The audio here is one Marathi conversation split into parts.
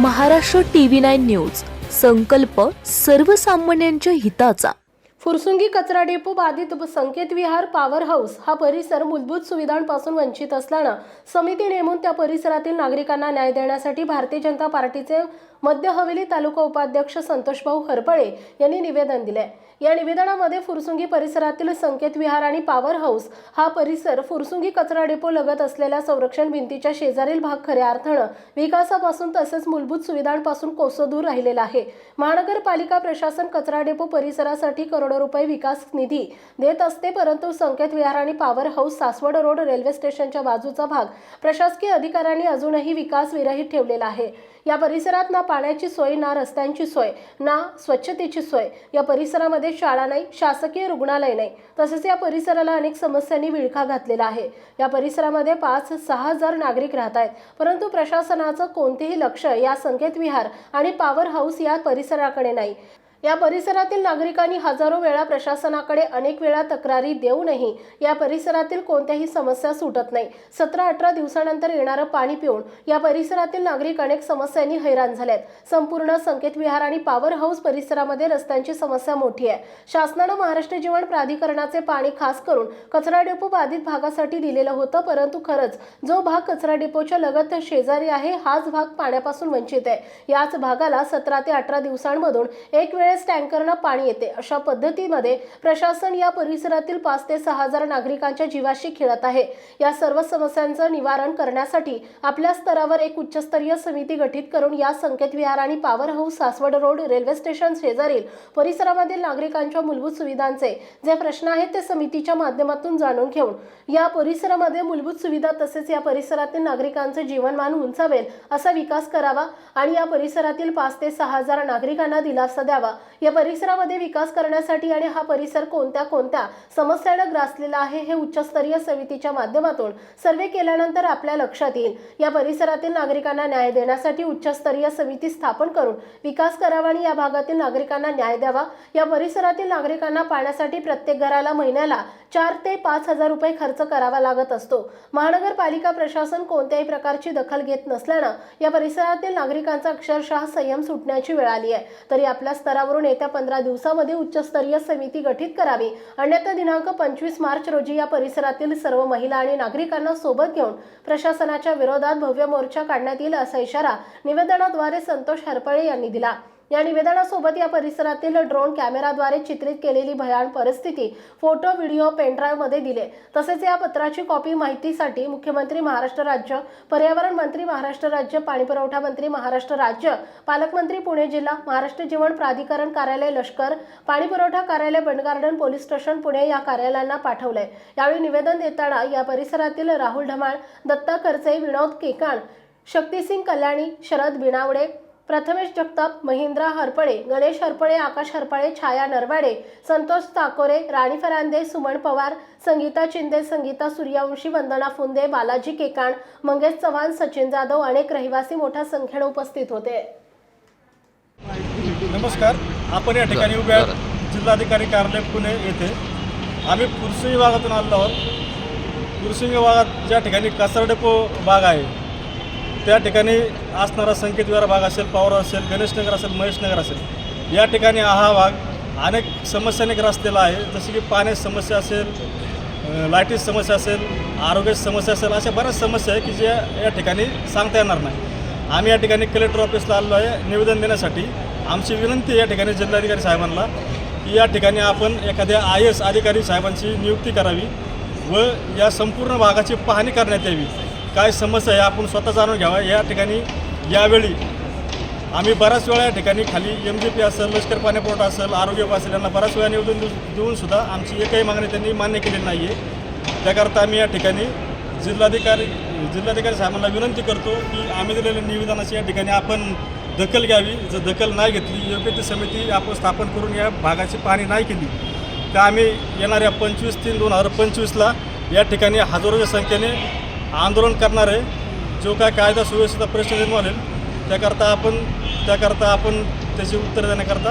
Maharashtra TV nine news. संकल्प सर्वसामान्यांच्या हिताचा. फुरसुंगी कचरा डेपो बाधित संकेत विहार पॉवर हाऊस हा परिसर मूलभूत सुविधांपासून वंचित असल्यानं समिती नेमून त्या परिसरातील नागरिकांना न्याय देण्यासाठी भारतीय जनता पार्टीचे मध्य हवेली तालुका उपाध्यक्ष संतोषभाऊ हरपळे यांनी निवेदन दिले या निवेदनामध्ये फुरसुंगी परिसरातील संकेत विहार आणि पॉवर हाऊस हा परिसर फुरसुंगी कचरा डेपो लगत असलेल्या संरक्षण भिंतीच्या शेजारील भाग खऱ्या अर्थानं विकासापासून तसेच मूलभूत सुविधांपासून कोसो राहिलेला आहे. महानगरपालिका प्रशासन कचरा डेपो परिसरासाठी करोडो रुपये विकास निधी देत असते परंतु संकेत विहार आणि power house Saswad road railway स्टेशनच्या बाजूचा भाग प्रशासकीय अधिकाऱ्यांनी अजूनही विकास विरहित ठेवलेला आहे. या परिसरात ना पाण्याची सोय ना रस्त्यांची सोय ना स्वच्छतेची सोय. या परिसरामध्ये शाळा नाही शासकीय रुग्णालय नाही. तसेच या परिसराला अनेक समस्यांनी विळखा घातलेला आहे. या परिसरामध्ये पाच सहा हजार नागरिक राहत आहेत. परंतु प्रशासनाचं कोणतेही लक्ष या संकेत विहार आणि पॉवर हाऊस या परिसराकडे नाही. या परिसरातील नागरिकांनी हजारो वेळा प्रशासनाकडे अनेक वेळा तक्रारी देऊनही या परिसरातील कोणत्याही समस्या सुटत नाही. सतरा अठरा दिवसानंतर येणारं पाणी पिऊन या परिसरातील नागरिक अनेक समस्यांनी हैराण झालेत. संपूर्ण संकेत विहार आणि पॉवर हाऊस परिसरामध्ये रस्त्यांची समस्या मोठी आहे. शासनानं महाराष्ट्र जीवन प्राधिकरणाचे पाणी खास करून कचरा डेपो बाधित भागासाठी दिलेलं होतं परंतु खरंच जो भाग कचरा डेपोच्या लगत शेजारी आहे हाच भाग पाण्यापासून वंचित आहे. याच भागाला सतरा ते अठरा दिवसांमधून एक वेळ वेळेस टँकरनं पाणी येते. अशा पद्धतीमध्ये प्रशासन या परिसरातील पाच ते सहा हजार नागरिकांच्या जीवाशी खेळत आहे. या सर्व समस्यांचं निवारण करण्यासाठी आपल्या स्तरावर एक उच्चस्तरीय समिती गठीत करून या संकेत विहार आणि power house Saswad road railway station शेजारील परिसरामधील नागरिकांच्या मूलभूत सुविधांचे जे प्रश्न आहेत ते समितीच्या माध्यमातून जाणून घेऊन या परिसरामध्ये मूलभूत सुविधा तसेच या परिसरातील नागरिकांचे जीवनमान उंचावेल असा विकास करावा आणि या परिसरातील पाच ते सहा हजार नागरिकांना दिलासा द्यावा या परिसरामध्ये विकास करण्यासाठी आणि हा परिसर कोणत्या कोणत्या समस्यानं ग्रासलेला आहे हे उच्चस्तरीय समितीच्या माध्यमातून सर्वे केल्यानंतर आपल्या लक्षात येईल. या परिसरातील नागरिकांना न्याय देण्यासाठी उच्चस्तरीय समिती स्थापन करून विकास करावा आणि या भागातील नागरिकांना न्याय द्यावा. या परिसरातील नागरिकांना पाण्यासाठी प्रत्येक घराला महिन्याला चार ते पाच हजार रुपये खर्च करावा लागत असतो. महानगरपालिका प्रशासन कोणत्याही प्रकारची दखल घेत नसल्यानं या परिसरातील नागरिकांचा अक्षरशः संयम सुटण्याची वेळ आली आहे. तरी आपल्या स्तरावरून येत्या पंधरा दिवसामध्ये उच्चस्तरीय समिती गठीत करावी. अन्यथा दिनांक पंचवीस मार्च रोजी या परिसरातील सर्व महिला आणि नागरिकांना सोबत घेऊन प्रशासनाच्या विरोधात भव्य मोर्चा काढण्यात येईल असा इशारा निवेदनाद्वारे संतोष हरपळे यांनी दिला. या निवेदनासोबत या परिसरातील ड्रोन कॅमेराद्वारे चित्रित केलेली भयान परिस्थिती फोटो व्हिडिओ पेनड्राईव्हमध्ये दिले. तसेच या पत्राची कॉपी माहितीसाठी मुख्यमंत्री महाराष्ट्र राज्य पर्यावरण मंत्री महाराष्ट्र राज्य पाणीपुरवठा मंत्री महाराष्ट्र राज्य पालकमंत्री पुणे जिल्हा महाराष्ट्र जीवन प्राधिकरण कार्यालय लष्कर पाणीपुरवठा कार्यालय बंडगार्डन पोलीस स्टेशन पुणे या कार्यालयांना पाठवलंय. यावेळी निवेदन देताना या परिसरातील राहुल ढमाळ दत्ता करचे विनोद केकाण शक्तिसिंग कल्याणी शरद बिणावडे प्रथमेश जगताप महेंद्र हरपळे गणेश हरपळे आकाश हरपळे छाया नरवाडे संतोष ताकोरे राणी फरांदे सुमन पवार संगीता चिंदे संगीता सूर्यवंशी वंदना फुंदे बालाजी केकाण मंगेश चव्हाण सचिन जाधव अनेक रहिवासी मोठ्या संख्येने उपस्थित होते. नमस्कार. आपण या ठिकाणी उभे आहोत. जिल्हाधिकारी कार्यालय पुणे येथे. आम्ही पुरसिंग भागातून आलो आहोत. पुरसिंग भागात ज्या ठिकाणी कचरा डेपो भाग आहे त्या ठिकाणी असणारा संकेत विहार भाग असेल पावर असेल गणेशनगर असेल महेशनगर असेल या ठिकाणी हा भाग अनेक समस्याने ग्रासलेला आहे. जसे की पाण्याची समस्या असेल लाईटीची समस्या असेल आरोग्याची समस्या असेल अशा बऱ्याच समस्या आहे की ज्या या ठिकाणी सांगता येणार नाही. आम्ही या ठिकाणी कलेक्टर ऑफिसला आलो आहे. निवेदन देण्यासाठी आमची विनंती या ठिकाणी जिल्हाधिकारी साहेबांना की या ठिकाणी आपण एखाद्या आय एस अधिकारी साहेबांची नियुक्ती करावी व या संपूर्ण भागाची पाहणी करण्यात यावी. काय समस्या आहे आपण स्वतः जाणून घ्यावा. या ठिकाणी यावेळी आम्ही बऱ्याच वेळा या ठिकाणी खाली एम जी पी असेल लष्कर पाणीपुरवठा असेल आरोग्य असेल यांना बऱ्याच वेळा निवडून देऊनसुद्धा देऊन सुद्धा आमची एकही मागणी त्यांनी मान्य केलेली नाही आहे त्याकरता आम्ही या ठिकाणी जिल्हाधिकारी जिल्हाधिकारी साहेबांना विनंती करतो की आम्ही दिलेल्या निवेदनाची या ठिकाणी आपण दखल घ्यावी. जर दखल नाही घेतली योग्य ती समिती आपण स्थापन करून या भागाची पाहणी नाही केली तर आम्ही येणाऱ्या पंचवीस तीन दोन हजार पंचवीसला या ठिकाणी हजारोच्या संख्येने आंदोलन करणार आहे. जो काय कायदा सुव्यवस्थेचा प्रश्न निर्माण होईल. त्याकरता आपण त्याकरता आपण त्याची उत्तर देण्याकरता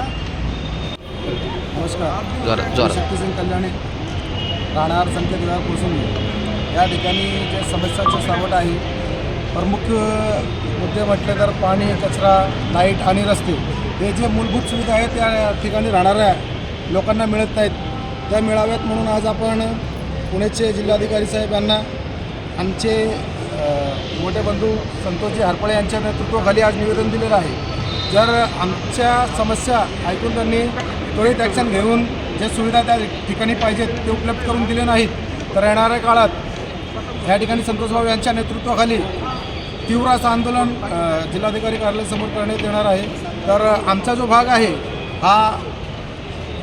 नमस्कार. शक्तिसिंग कल्याणी राहणार संकेत कुसुंबी. या ठिकाणी जे समस्याचं सावट आहे प्रमुख मुद्दे म्हटले तर पाणी कचरा लाइट आणि रस्ते. हे जे मूलभूत सुविधा आहेत त्या ठिकाणी राहणाऱ्या लोकांना मिळत नाहीत. त्या मिळाव्यात म्हणून आज आपण पुण्याचे जिल्हाधिकारी साहेब यांना आमचे मोठे बंधू संतोषजी हरपळे यांच्या नेतृत्वाखाली आज निवेदन दिलेलं आहे. जर आमच्या समस्या ऐकून त्यांनी त्वरित ॲक्शन घेऊन जे सुविधा त्या ठिकाणी पाहिजेत ते उपलब्ध करून दिले नाहीत तर येणाऱ्या काळात या ठिकाणी संतोष भाऊ यांच्या नेतृत्वाखाली तीव्र असं आंदोलन जिल्हाधिकारी कार्यालयासमोर करण्यात येणार आहे. तर आमचा जो भाग आहे हा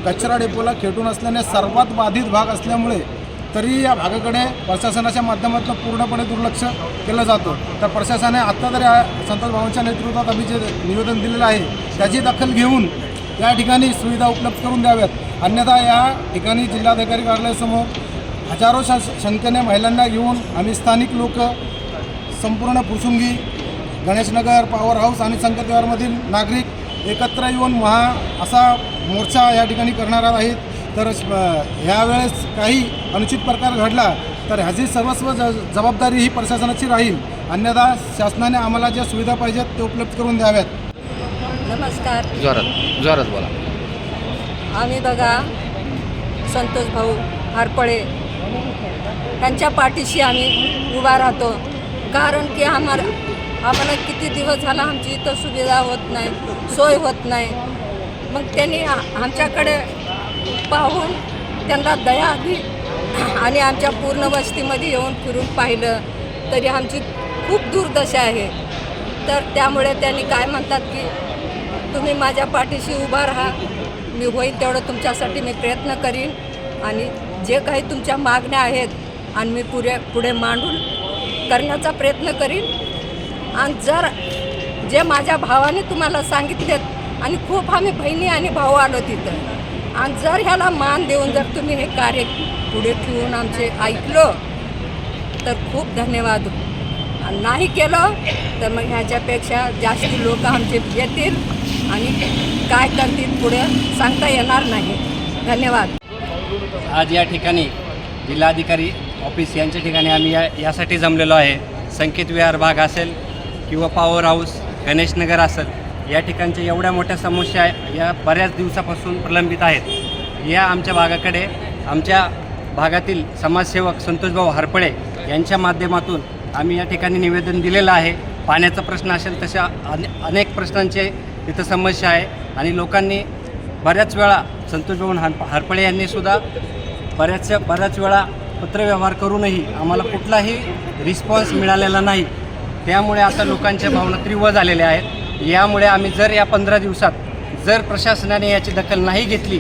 कचरा डेपोला खेटून असल्याने सर्वात बाधित भाग असल्यामुळे तरी या भागाकडे प्रशासनाच्या माध्यमातून पूर्णपणे दुर्लक्ष केलं जातं. तर प्रशासनाने आत्ता तरी संतोष भावांच्या नेतृत्वात आम्ही जे निवेदन दिलेलं आहे त्याची दखल घेऊन या ठिकाणी सुविधा उपलब्ध करून द्याव्यात. अन्यथा या ठिकाणी जिल्हाधिकारी कार्यालयासमोर हजारो संख्येने महिलांना घेऊन आम्ही स्थानिक लोक संपूर्ण पुसुंगी गणेशनगर पॉवर हाऊस आणि संकेतविहारमधील नागरिक एकत्र येऊन महा असा मोर्चा या ठिकाणी करणार आहेत. तर ह्यावेळेस काही अनुचित प्रकार घडला तर ह्याची सर्वस्व ज जबाबदारी ही प्रशासनाची राहील. अन्यथा शासनाने आम्हाला ज्या सुविधा पाहिजेत ते उपलब्ध करून द्याव्यात. नमस्कार. जोरात जोरात बोला. आम्ही बघा संतोष भाऊ हरपळे त्यांच्या पाठीशी आम्ही उभा राहतो. कारण की आम्हाला आम्हाला किती दिवस झाला आमची इथं सुविधा होत नाही सोय होत नाही. मग त्यांनी आ- आमच्याकडे पाहून त्यांना दया आली आणि आमच्या पूर्ण वस्तीमध्ये येऊन फिरून पाहिलं. तरी आमची खूप दुर्दशा आहे. तर त्यामुळे त्यांनी काय म्हणतात की तुम्ही माझ्या पाठीशी उभा राहा. मी होईल तेवढं तुमच्यासाठी मी प्रयत्न करीन आणि जे काही तुमच्या मागण्या आहेत आणि मी पुढे पुढे मांडून करण्याचा प्रयत्न करीन. आणि जर जे माझ्या भावाने तुम्हाला सांगितलेत आणि खूप आम्ही बहिणी आणि भाऊ आलो तिथं आणि जर ह्याला मान देऊन जर तुम्ही हे कार्य पुढे ठेवून आमचे ऐकलं तर खूप धन्यवाद. आणि नाही केलं तर मग ह्याच्यापेक्षा जास्त लोक आमचे येतील आणि काय करतील पुढे सांगता येणार नाही. धन्यवाद. आज या ठिकाणी जिल्हाधिकारी ऑफिस यांच्या ठिकाणी आम्ही या यासाठी जमलेलो आहे. संकेत विहार भाग असेल किंवा पॉवर हाऊस गणेशनगर असेल या ठिकाणच्या एवढ्या मोठ्या समस्या या बऱ्याच दिवसापासून प्रलंबित आहेत. या आमच्या भागाकडे आमच्या भागातील समाजसेवक संतोषभाऊ हरपळे यांच्या माध्यमातून आम्ही या ठिकाणी निवेदन दिलेलं आहे. पाण्याचा प्रश्न असेल तशा अने अनेक प्रश्नांचे तिथं समस्या आहे आणि लोकांनी बऱ्याच वेळा संतोषभाऊ हर हरपळे यांनीसुद्धा बऱ्याचशा बऱ्याच वेळा पत्रव्यवहार करूनही आम्हाला कुठलाही रिस्पॉन्स मिळालेला नाही. त्यामुळे आता लोकांच्या भावना तीव्र झालेल्या आहेत. यामुळे आम्ही जर या पंधरा दिवसात जर प्रशासनाने याची दखल नाही घेतली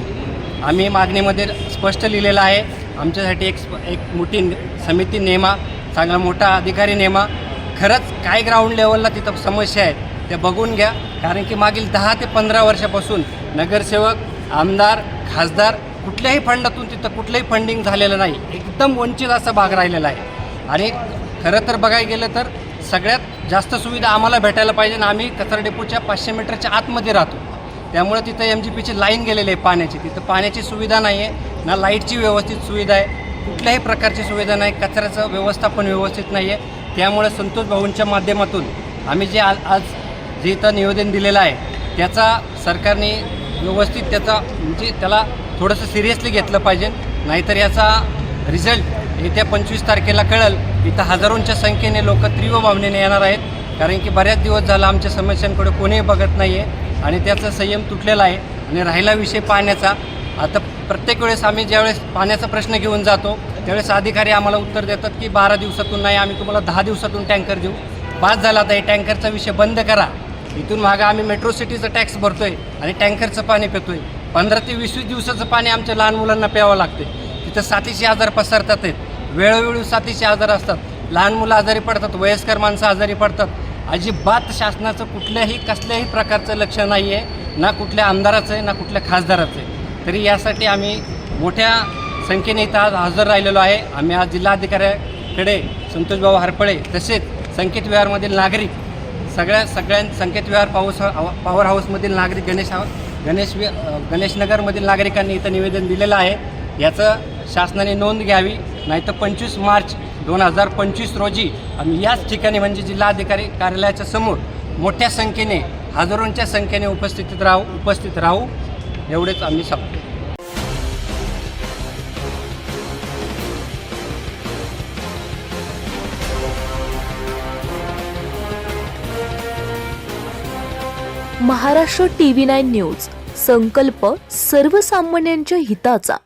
आम्ही मागणीमध्ये स्पष्ट लिहिलेलं आहे. आमच्यासाठी एक स्प- एक मोठी समिती नेमा चांगला मोठा अधिकारी नेमा. खरंच काय ग्राउंड लेवलला तिथं समस्या आहेत त्या बघून घ्या. कारण की मागील दहा ते पंधरा वर्षापासून नगरसेवक आमदार खासदार कुठल्याही फंडातून तिथं कुठलंही फंडिंग झालेलं नाही. एकदम वंचित असा भाग राहिलेला आहे. आणि खरं तर बघायला गेलं तर सगळ्यात जास्त सुविधा आम्हाला भेटायला पाहिजे आणि आम्ही कचरा डेपोच्या पाचशे मीटरच्या आतमध्ये राहतो. त्यामुळे तिथं एम जी पीची लाईन गेलेली आहे पाण्याची. तिथं पाण्याची सुविधा नाही आहे ना लाईटची व्यवस्थित सुविधा आहे कुठल्याही प्रकारची सुविधा नाही कचऱ्याचं व्यवस्थापन व्यवस्थित नाही आहे. त्यामुळे संतोष भाऊंच्या माध्यमातून आम्ही जे आज आज जे इथं निवेदन दिलेलं आहे त्याचा सरकारने व्यवस्थित त्याचा म्हणजे त्याला थोडंसं सिरियसली घेतलं पाहिजे. नाहीतर याचा रिझल्ट येत्या पंचवीस तारखेला कळेल. इथं हजारोंच्या संख्येने लोक तीव्र भावनेने येणार आहेत. कारण की बऱ्याच दिवस झाला आमच्या समस्यांकडे कोणीही बघत नाही आहे आणि त्याचा संयम तुटलेला आहे आणि राहिला विषय पाण्याचा आता प्रत्येक वेळेस आम्ही ज्यावेळेस पाण्याचा प्रश्न घेऊन जातो त्यावेळेस अधिकारी आम्हाला उत्तर देतात की बारा दिवसातून नाही आम्ही तुम्हाला दहा दिवसातून टँकर देऊ. बाद झाला आता हे टँकरचा विषय बंद करा. इथून मागं आम्ही मेट्रो सिटीचं टॅक्स भरतोय आणि टँकरचं पाणी पितोय. पंधरा ते वीस वीस दिवसाचं पाणी आमच्या लहान मुलांना प्यावं लागते तिथं सातीशे आजार पसरतात आहेत. वेळोवेळी साथीचे आजार असतात. लहान मुलं आजारी पडतात वयस्कर माणसं आजारी पडतात. अजिबात शासनाचं कुठल्याही कसल्याही प्रकारचं लक्ष नाही आहे ना कुठल्या आमदाराचं आहे ना कुठल्या खासदाराचं. आहे तरी यासाठी आम्ही मोठ्या संख्येने इथं आज हजर राहिलेलो आहे. आम्ही आज जिल्हाधिकाऱ्याकडे संतोषभाऊ हरपळे तसेच संकेत विहारमधील नागरिक सगळ्या सगळ्यां संकेत विहार पाऊस पॉवर हाऊसमधील नागरिक गणेश हाऊ गणेश वि गणेशनगरमधील नागरिकांनी इथं निवेदन दिलेलं आहे. याचं शासनाने नोंद घ्यावी. नाहीतर पंचवीस मार्च दोन हजार पंचवीस रोजी आम्ही याच ठिकाणी म्हणजे जिल्हाधिकारी कार्यालयाच्या समोर मोठ्या संख्येने हजारोंच्या संख्येने उपस्थितीत राहू उपस्थित राहू एवढेच आम्ही सांगतो. महाराष्ट्र टीव्ही नाईन न्यूज संकल्प सर्वसामान्यांच्या हिताचा.